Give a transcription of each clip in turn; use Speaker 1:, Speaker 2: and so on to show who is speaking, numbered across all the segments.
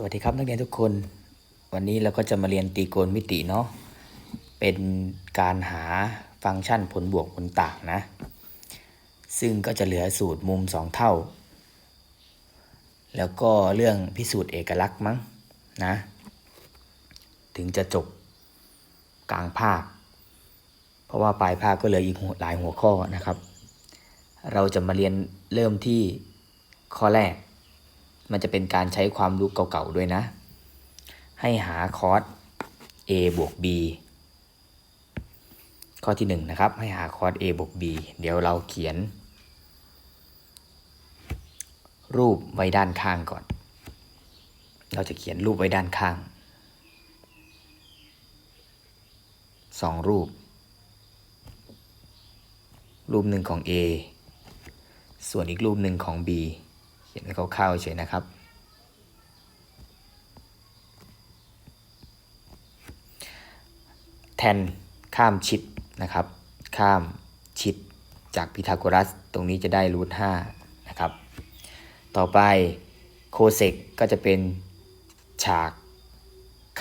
Speaker 1: สวัสดีครับนักเรียนทุกคน วันนี้เราก็จะมาเรียนตรีโกณมิติเนาะเป็นการหาฟังก์ชันผลบวกผลต่างนะ ซึ่งก็จะเหลือสูตรมุม 2 เท่า แล้วก็เรื่องพิสูจน์เอกลักษณ์มั้งนะ ถึงจะจบกลางภาค เพราะว่าปลายภาคก็เหลืออีกหัวหลายหัวข้อนะครับ เราจะมาเรียนเริ่มที่ข้อแรก มันจะเป็นการใช้ความรู้เก่าๆด้วยนะ ให้หาคอร์ส a บวก b ข้อที่1นะครับ ให้หาคอร์ส a บวก b เดี๋ยวเราเขียน รูปไว้ด้านข้างก่อน เราจะเขียนรูปไว้ด้านข้างสองรูป รูปหนึ่งของ a ส่วนอีกรูปหนึ่งของ b เขียนไว้คร่าวๆเฉยนะครับ แทนข้ามชิดนะครับ ข้ามชิดจากพีทาโกรัส ตรงนี้จะได้รูท5นะครับ ต่อไปโคเซกก็จะเป็นฉาก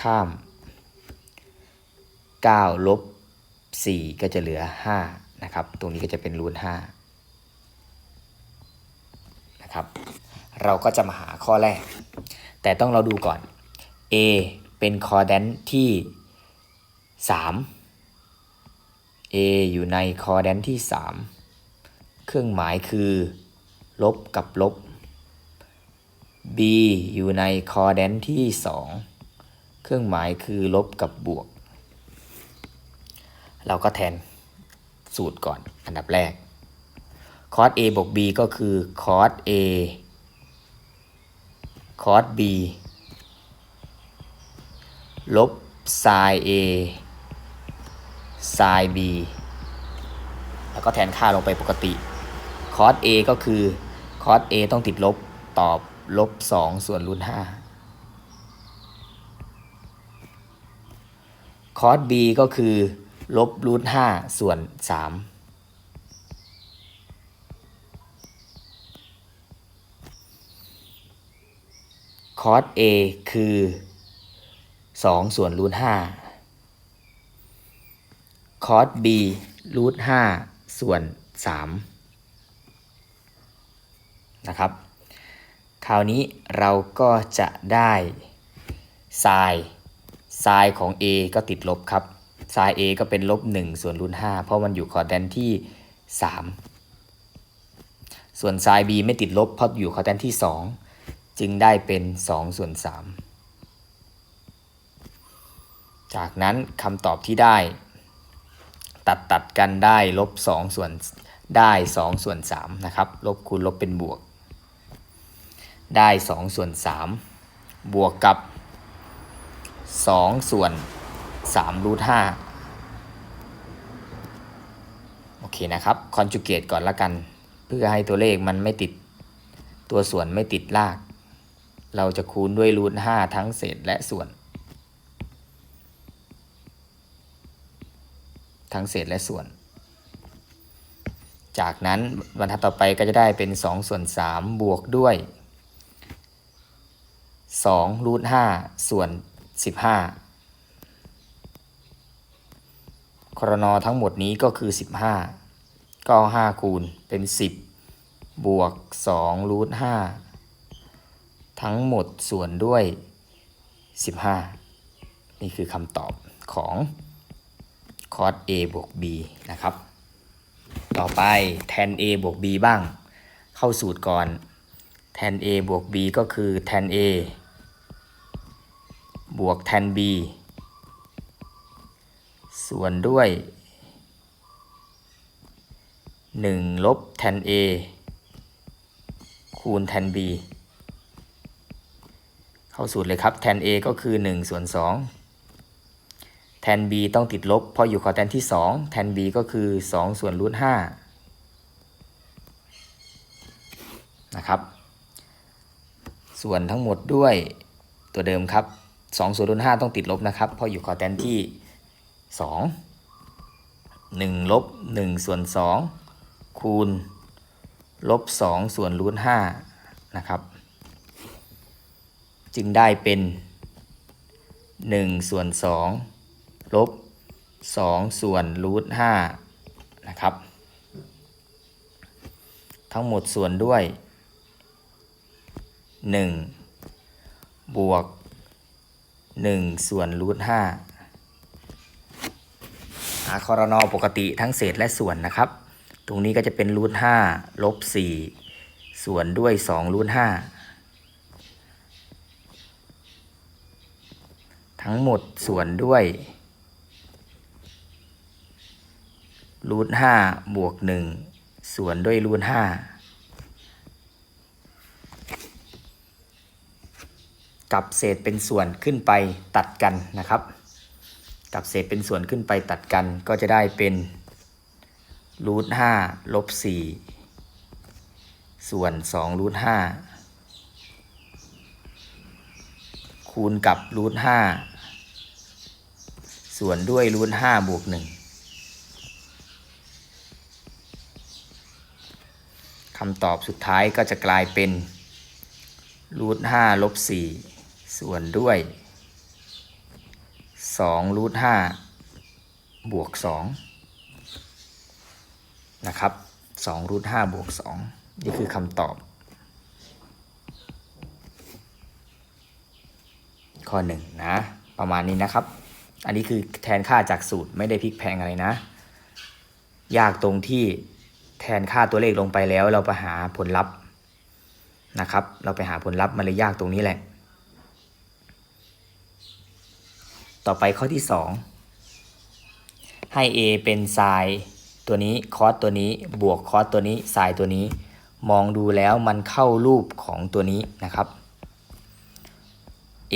Speaker 1: ข้าม 9 ลบ 4 ก็จะเหลือ 5 นะครับ ตรงนี้ก็จะเป็นรูท5 นะครับ เราก็จะมาหาข้อแรก แต่ต้องเราดูก่อน A เป็นคอร์แดนที่ 3 A อยู่ในคอร์แดนที่ 3 เครื่องหมายคือ ลบกับลบ B อยู่ในคอร์แดนที่ 2 เครื่องหมายคือลบกับบวก เราก็แทนสูตรก่อนอันดับแรก คอร์ส A บวก B ก็คือคอร์ส A คอร์ส B ลบไซน์ A ไซน์ B แล้วก็แทนค่าลงไปปกติคอร์ส A ก็คือคอร์ส A ต้องติดลบตอบลบ 2 ส่วนรูท5คอร์ส B ก็คือลบรูท5ส่วน 3 คอส A คือ 2 ส่วนรูท5คอส B รูท5ส่วน 3 นะครับ คราวนี้เราก็จะได้ไซน์ไซน์ของ A ก็ติดลบครับไซน์ A ก็เป็นลบ 1 ส่วนรูท5เพราะมันอยู่คอร์แดนที่ 3 ส่วนไซน์ B ไม่ติดลบเพราะอยู่คอร์แดนที่ 2 จึงได้เป็น2ส่วน3จากนั้นคำตอบที่ได้ ตัดตัดกันได้ลบ2ส่วนได้2ส่วน3นะครับลบคูณลบเป็นบวก ได้2ส่วน3บวกกับ2ส่วน3รูท5โอเคนะครับคอนจูเกตก่อนละกัน เพื่อให้ตัวเลขมันไม่ติดตัวส่วนไม่ติดลาก เราจะคูณด้วยรูท5ทั้งเศษและส่วน ทั้งเศษและส่วน จากนั้นบรรทัดต่อไปก็จะได้เป็น 2 ส่วน 3 บวกด้วย2รูท5ส่วน 15 ครนอทั้งหมดนี้ก็คือ 15 ก็ 5 คูณเป็น 10 บวก2รูท5 ทั้งหมดส่วนด้วย 15 นี่คือคำตอบของคอส A บวก B นะครับ ต่อไปแทน A บวก B บ้าง เข้าสูตรก่อนแทน A บวก B ก็คือแทน A บวกแทน B ส่วนด้วย 1 ลบแทน A คูณแทน B เข้าสูตรเลยครับแทน A ก็คือ1ส่วน2แทน B ต้องติดลบ เพราะอยู่คอแทนที่ 2 แทน B ก็คือ 2 ส่วนรูท5นะครับ ส่วนทั้งหมดด้วยตัวเดิมครับ 2 ส่วนรูท5ต้องติดลบนะครับ เพราะอยู่คอแทนที่ 2 1 ลบ 1 ส่วน 2 คูณลบ 2 ส่วนรูท5นะครับ จึงได้เป็น 1 ส่วน 2 ลบ 2 ส่วนรูท5นะครับ ทั้งหมดส่วนด้วย 1 บวก 1 ส่วนรูท5หาคอรนอปกติทั้งเศษและส่วนนะครับ ตรงนี้ก็จะเป็นรูท5ลบ 4 ส่วนด้วย2รูท5 ทั้งหมดส่วนด้วยรูทห้าบวกหนึ่งส่วนด้วยรูทห้ากับเศษเป็นส่วนขึ้นไปตัดกันนะครับ กับเศษเป็นส่วนขึ้นไปตัดกันก็จะได้เป็นรูทห้าลบสี่ส่วนสองรูทห้า คูณกับรูทห้าส่วนด้วยรูทห้าบวกหนึ่งคำตอบสุดท้ายก็จะกลายเป็นรูทห้าลบสี่ส่วนด้วยสองรูทห้าบวกสองนะครับสองรูทห้าบวกสองนี่คือคำตอบ ข้อหนึ่งนะ ประมาณนี้นะครับ อันนี้คือแทนค่าจากสูตรไม่ได้พลิกแพงอะไรนะ ยากตรงที่แทนค่าตัวเลขลงไปแล้ว เราไปหาผลลัพธ์นะครับ เราไปหาผลลัพธ์มันเลยยากตรงนี้แหละ ต่อไปข้อที่ 2 ให้ a เป็นไซน์ตัวนี้คอสตัวนี้บวกคอสตัวนี้ไซน์ตัวนี้ มองดูแล้วมันเข้ารูปของตัวนี้นะครับ a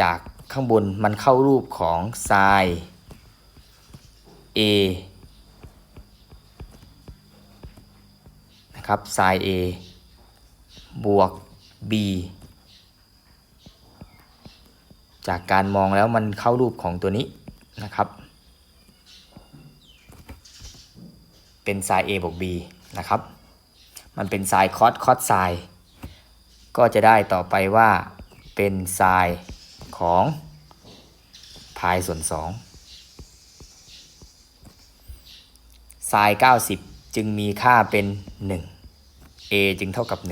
Speaker 1: จากข้างบนมันเข้ารูปของไซน์ a นะครับไซน์ a บวก b จากการมองแล้วมันเข้ารูปของตัวนี้นะครับ เป็นไซน์ a บวก b นะครับ มันเป็นไซน์คอสคอสไซน์ก็จะได้ต่อไปว่า เป็นไซน์ของพายส่วน2ไซน์90 จึงมีค่าเป็น 1 a จึงเท่ากับ 1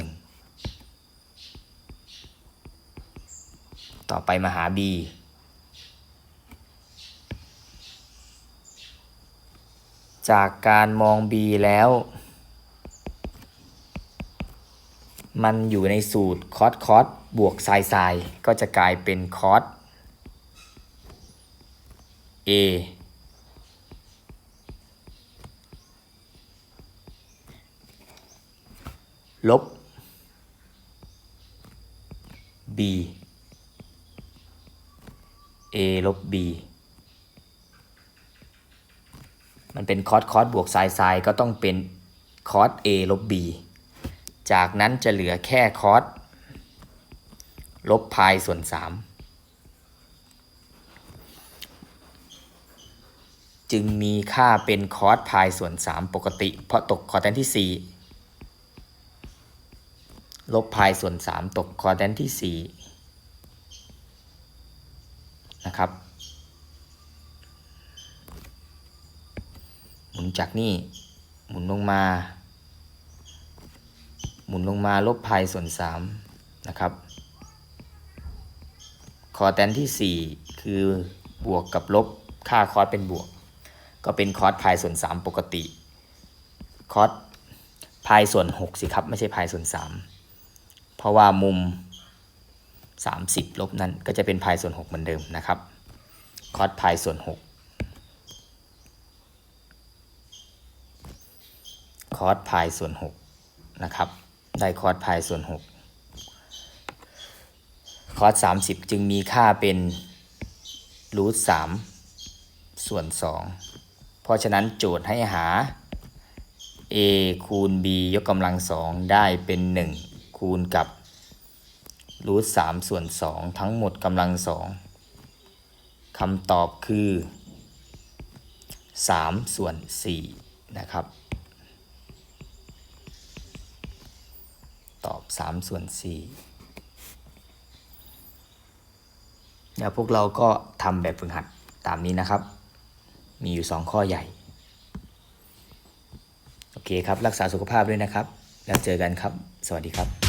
Speaker 1: ต่อไปมาหา b จากการมอง b แล้ว มันอยู่ในสูตรคอสคอส บวกไซไซก็จะกลายเป็นคอส a ลบ b a ลบ b มันเป็นคอสคอสบวกไซไซก็ต้องเป็นคอส a ลบ b จากนั้นจะเหลือแค่คอส ลบพายส่วน3จึงมีค่าเป็นคอสพายส่วน3ปกติ เพราะตกคอแทนที่4ลบพายส่วน3ตกคอแทนที่4นะครับหมุนจากนี่หมุนลงมา หมุนลงมาลบพายส่วน3นะครับ คอแทนที่ 4 คือบวกกับลบค่าคอสเป็นบวก ก็เป็นคอสพายส่วน 3 ปกติ คอสพายส่วน 6 สิครับ ไม่ใช่พายส่วน 3 เพราะว่ามุม 30 ลบนั้นก็จะเป็นพายส่วน 6 เหมือนเดิมนะครับ คอสพายส่วน 6 คอสพายส่วน 6 นะครับ ได้คอสพายส่วน 6 คอส30จึงมีค่าเป็นรูท3ส่วน2เพราะฉะนั้นโจทย์ให้หา a คูณ b ยกกำลัง2ได้เป็น1คูณกับรูท3ส่วน2ทั้งหมดกำลัง2คำตอบคือ3ส่วน4นะครับ ตอบ3ส่วน4 เดี๋ยวพวกเราก็ทำแบบฝึกหัดตามนี้นะครับ มีอยู่ 2 ข้อใหญ่ โอเคครับ รักษาสุขภาพด้วยนะครับ แล้วเจอกันครับ สวัสดีครับ